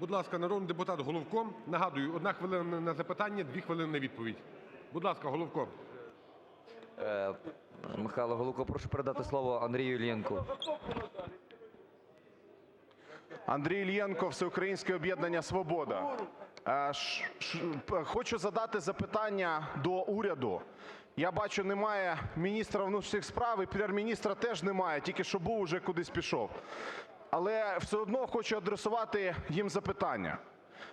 Будь ласка, народний депутат Головко. Нагадую, 1 хвилина на запитання, 2 хвилини на відповідь. Будь ласка, Головко. Е, Михайло Головко, прошу передати слово Андрію Іллєнку. Андрій Іллєнко, Всеукраїнське об'єднання "Свобода". Е, Хочу задати запитання до уряду. Я бачу, немає міністра внутрішніх справ і Прем'єр-міністра теж немає, тільки що був, уже кудись пішов. Але все одно хочу адресувати їм запитання.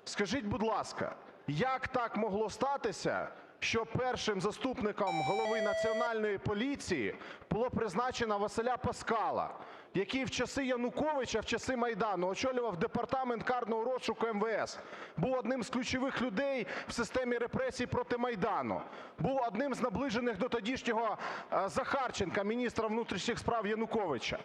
Скажіть, будь ласка, як так могло статися, що першим заступником голови Національної поліції було призначено Василя Паскала, який в часи Януковича, в часи Майдану очолював департамент карного розшуку МВС, був одним з ключових людей в системі репресій проти Майдану, був одним з наближених до тодішнього е, Захарченка, міністра внутрішніх справ Януковича?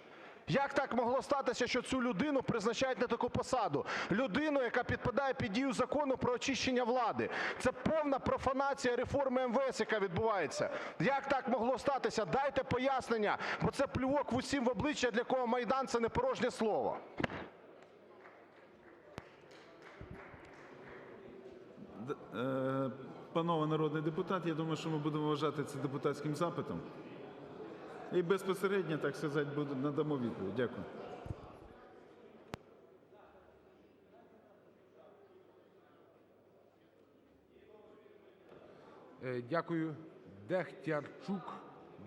Як так могло статися, що цю людину призначають на таку посаду? Людину, яка підпадає під дію Закону про очищення влади. Це повна профанація реформи МВС, яка відбувається. Як так могло статися? Дайте пояснення, бо це плювок в усім в обличчя, для кого Майдан – це не порожнє слово. Е, Панове народні депутати, я думаю, що ми будемо вважати це депутатським запитом. І безпосередньо, так сказати, надамо відповідь. Дякую. Е, Дякую. Дехтярчук,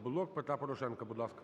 "Блок Петра Порошенка", будь ласка.